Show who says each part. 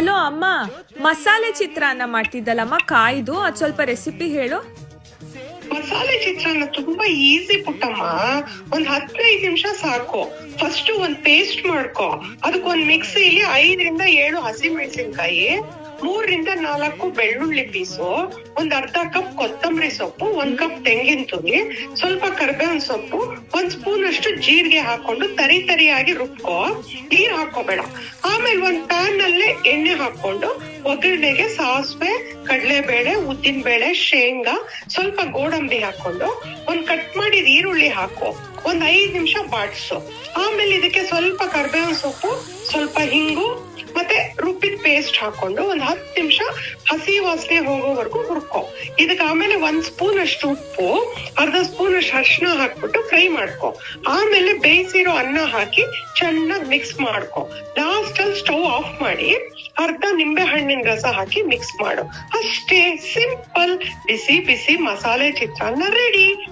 Speaker 1: Hello ಅಮ್ಮ, ಮಸಾಲೆ ಚಿತ್ರಾನ್ನ ಮಾಡ್ತಿದ್ದಲ್ಲಮ್ಮ? ಕಾಯ್ದು, ಅದ್ ಸ್ವಲ್ಪ ರೆಸಿಪಿ ಹೇಳು.
Speaker 2: ಮಸಾಲೆ ಚಿತ್ರಾನ್ನ ತುಂಬಾ ಈಸಿ ಪುಟ್ಟಮ್ಮ. ಒಂದ್ ಹದಿನೈದು ನಿಮಿಷ ಸಾಕು. ಫಸ್ಟ್ ಒಂದ್ ಪೇಸ್ಟ್ ಮಾಡ್ಕೊ. ಅದಕ್ಕೊಂದ್ ಮಿಕ್ಸಿಲಿ ಐದರಿಂದ ಏಳು ಹಸಿ ಮೆಣಸಿನ್ಕಾಯಿ ಮೂರರಿಂದ ನಾಲ್ಕು ಬೆಳ್ಳುಳ್ಳಿ ಪೀಸು, ಒಂದ್ ಅರ್ಧ ಕಪ್ ಕೊತ್ತಂಬರಿ ಸೊಪ್ಪು, ಒಂದ್ ಕಪ್ ತೆಂಗಿನ ತುರಿ, ಸ್ವಲ್ಪ ಕರ್ಬೇವಿನ ಸೊಪ್ಪು, ಒಂದ್ ಸ್ಪೂನ್ ಅಷ್ಟು ಜೀರಿಗೆ ಹಾಕೊಂಡು ತರಿ ತರಿಯಾಗಿ ರುಬ್ಕೋ. ನೀರ್ ಹಾಕೋಬೇಡ. ಆಮೇಲೆ ಒಂದ್ ಪ್ಯಾನ್ ಅಲ್ಲೇ ಎಣ್ಣೆ ಹಾಕೊಂಡು ಒಗ್ಗರಣೆಗೆ ಸಾಸಿವೆ, ಕಡಲೆಬೇಳೆ ಉದ್ದಿನ ಬೇಳೆ ಶೇಂಗಾ, ಸ್ವಲ್ಪ ಗೋಡಂಬಿ ಹಾಕೊಂಡು ಒಂದ್ ಕಟ್ ಮಾಡಿದ ಈರುಳ್ಳಿ ಹಾಕು. ಒಂದ್ ಐದ್ ನಿಮಿಷ ಬಾಡ್ಸು ಆಮೇಲೆ ಇದಕ್ಕೆ ಸ್ವಲ್ಪ ಕರ್ಬೇವಿನ ಸೊಪ್ಪು, ಸ್ವಲ್ಪ ಹಿಂಗು ಪೇಸ್ಟ್ ಹಾಕೊಂಡು ಒಂದ್ ಹತ್ತು ನಿಮಿಷ ಹಸಿ ವಾಸನೆ ಹೋಗೋವರೆಗೂ ಹುರ್ಕೊ. ಇದಕ್ಕೆ ಆಮೇಲೆ ಒಂದ್ ಸ್ಪೂನ್ ಅಷ್ಟು ಉಪ್ಪು, ಅರ್ಧ ಸ್ಪೂನ್ ಅಷ್ಟು ಅರ್ಶನ ಹಾಕ್ಬಿಟ್ಟು ಫ್ರೈ ಮಾಡ್ಕೊ. ಆಮೇಲೆ ಬೇಯಿಸಿರೋ ಅನ್ನ ಹಾಕಿ ಚೆನ್ನಾಗಿ ಮಿಕ್ಸ್ ಮಾಡ್ಕೊ. ಲಾಸ್ಟ್ ಅಲ್ಲಿ ಸ್ಟವ್ ಆಫ್ ಮಾಡಿ ಅರ್ಧ ನಿಂಬೆ ಹಣ್ಣಿನ ರಸ ಹಾಕಿ ಮಿಕ್ಸ್ ಮಾಡು. ಅಷ್ಟೇ ಸಿಂಪಲ್ ಬಿಸಿ ಬಿಸಿ ಮಸಾಲೆ ಚಿತ್ರಾನ್ನ ರೆಡಿ